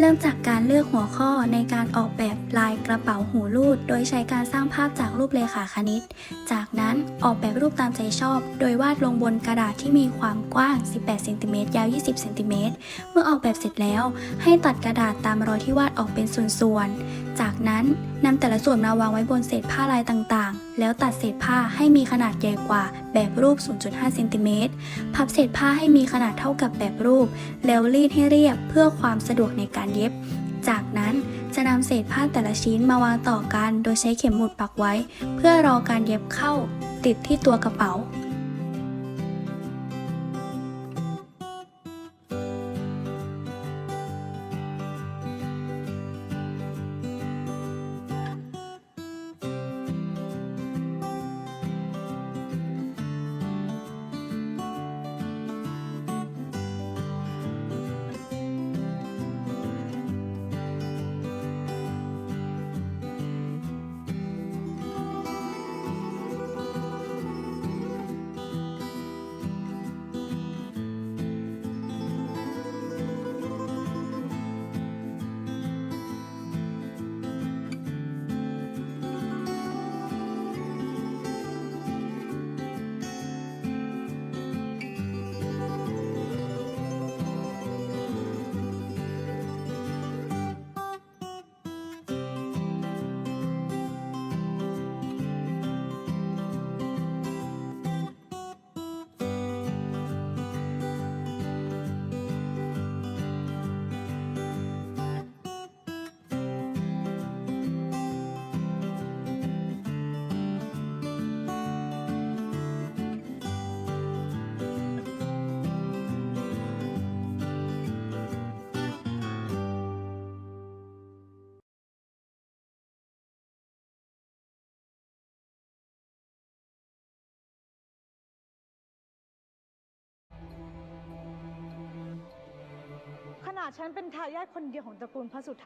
เริ่มจากการเลือกหัวข้อในการออกแบบลายกระเป๋าหูรูด โดยใช้การสร้างภาพจากรูปเลขาคณิต จากนั้นออกแบบรูปตามใจชอบ โดยวาดลงบนกระดาษที่มีความกว้าง 18 เซนติเมตร ยาว 20 เซนติเมตร เมื่อออกแบบเสร็จแล้ว ให้ตัดกระดาษตามรอยที่วาดออกเป็นส่วนๆ จากนั้นนำแต่ละส่วนมาวางไว้บนเศษผ้าลายต่างๆ แล้วตัดเศษผ้าให้มีขนาดใหญ่กว่าแบบรูป 0.5 เซนติเมตร พับเศษผ้าให้มีขนาดเท่ากับแบบรูป แล้วรีดให้เรียบเพื่อความสะดวกในการเย็บ จากนั้นจะนำเศษผ้าแต่ละชิ้นมาวางต่อกัน โดยใช้เข็มหมุดปักไว้ เพื่อรอการเย็บเข้าติดที่ตัวกระเป๋า ฉันเป็นทายาทคนเดียวของตระกูลพระสุทัศน์